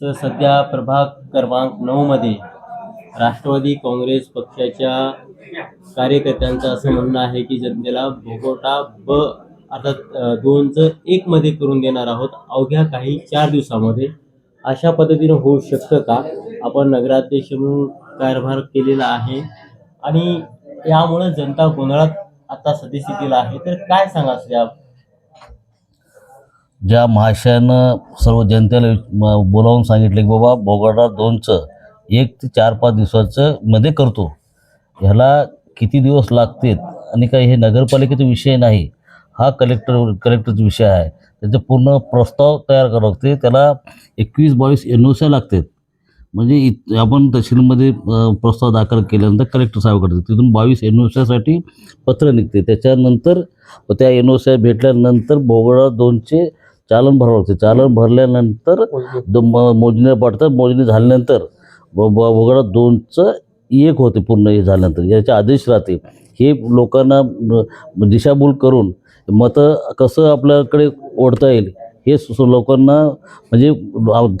स सध्या प्रभाग क्रमांक नऊमध्ये राष्ट्रवादी काँग्रेस पक्षाच्या कार्यकर्त्यांचं असं म्हणणं आहे की जनतेला भोगोटा ब अर्थात दोनचं एकमध्ये करून देणार आहोत. अवघ्या काही चार दिवसामध्ये. अशा पद्धतीनं होऊ शकतं का? आपण नगराध्यक्ष म्हणून कारभार केलेला आहे. आणि यामुळं जनता गोंधळात आता सद्यस्थितीला आहे. तर काय सांगा या ज्या महाशयानं सर्व जनतेला बोलावून सांगितलं की बाबा बोगाडा दोनचं एक ते चार पाच दिवसाचं मध्ये करतो. ह्याला किती दिवस लागतील आणि काही हे नगरपालिकेचा विषय नाही हा कलेक्टर कलेक्टरचा विषय आहे. त्याचे पूर्ण प्रस्ताव तयार करावा लागते त्याला एकवीस बावीस एन ओ सी लागतात म्हणजे इत आपण तहसीलमध्ये प्रस्ताव दाखल केल्यानंतर कलेक्टर साहेबाकडे तिथून बावीस एन ओ सीसाठी पत्र निघते. त्याच्यानंतर त्या एन ओ सी भेटल्यानंतर बोगडा दोनचे चालन भरावं लागते चालन भरल्यानंतर दो म- मोजणी पडतात मोजणी झाल्यानंतर बोगडा दोनचं एक होते पूर्ण हे झाल्यानंतर. याचे आदेश राहते हे लोकांना दिशाभूल करून मतं कसं आपल्याकडे ओढता येईल हे लोकांना म्हणजे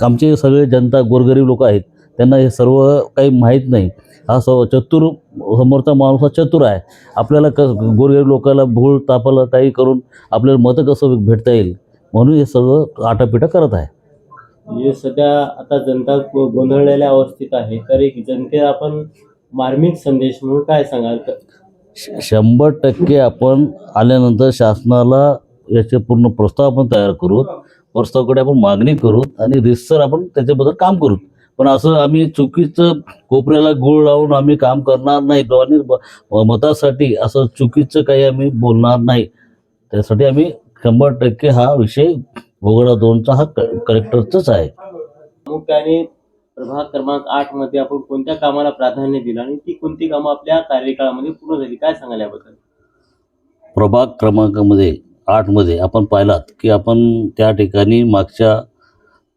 आमचे सगळे जनता गोरगरीब लोक आहेत. त्यांना हे सर्व काही माहीत नाही. हा स चतुर समोरचा माणूस हा चतुर आहे. आपल्याला क गोरगरीब लोकांना भूल तापाला काही करून आपल्याला मतं कसं भेटता येईल? म्हणून हे सगळं आटापिटा करत आहे. म्हणजे सध्या आता जनता गोंधळलेल्या अवस्थेत आहे. तर एक जनतेला आपण मार्मिक संदेश म्हणून काय सांगाल? श- शंभर टक्के आपण आल्यानंतर शासनाला याचे पूर्ण प्रस्ताव आपण तयार करू. प्रस्तावाकडे आपण मागणी करू आणि रिसर आपण त्याच्याबद्दल काम करू. पण असं आम्ही चुकीचं कोपऱ्याला गुळ लावून आम्ही काम करणार नाही. आणि ब- मतासाठी असं चुकीचं काही आम्ही बोलणार नाही. त्यासाठी आम्ही शंभर टक्के हा विषय भोगडा दोनचा हा कलेक्टरचाच आहे. प्रामुख्याने प्रभाग क्रमांक आठमध्ये आपण कोणत्या कामाला प्राधान्य दिलं आणि ती कोणती कामं आपल्या कार्यकाळामध्ये पूर्ण झाली काय सांगाल याबद्दल? प्रभाग क्रमांकामध्ये आठमध्ये आपण पाहिलात की आपण त्या ठिकाणी मागच्या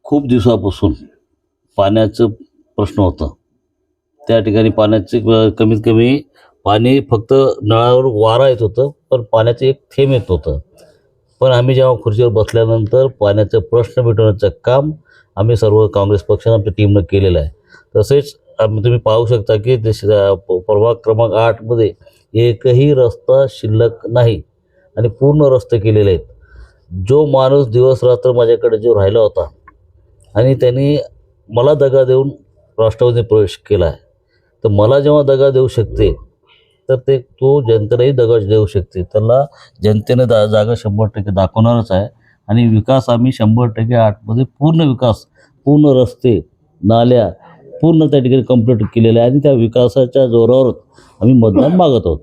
खूप दिवसापासून पाण्याचं प्रश्न होतं. त्या ठिकाणी पाण्याचे कमीत कमी पाणी फक्त नळावर वारा येत होतं पण पाण्याचं एक थेंब येत होतं. पण आम्ही जेव्हा खुर्चीवर बसल्यानंतर पाण्याचं प्रश्न मिटवण्याचं काम आम्ही सर्व काँग्रेस पक्षानं आमच्या टीमनं केलेलं आहे. तसेच आम्ही तुम्ही पाहू शकता की देश प- प्रभाग क्रमांक आठमध्ये एकही रस्ता शिल्लक नाही आणि पूर्ण रस्ते केलेले आहेत. जो माणूस दिवस रात्र माझ्याकडे जो राहिला होता आणि त्यांनी मला दगा देऊन राष्ट्रवादीने प्रवेश केला आहे. तर मला जेव्हा दगा देऊ शकते तर ते तो जनतेलाही दगड देऊ शकते. त्याला जनतेने दा जागा शंभर टक्के दाखवणारच आहे. आणि विकास आम्ही शंभर टक्के आठमध्ये पूर्ण विकास पूर्ण रस्ते नाल्या पूर्ण त्या ठिकाणी कंप्लीट केलेलं आहे. आणि त्या विकासाच्या जोरावर आम्ही मतदान मागत आहोत.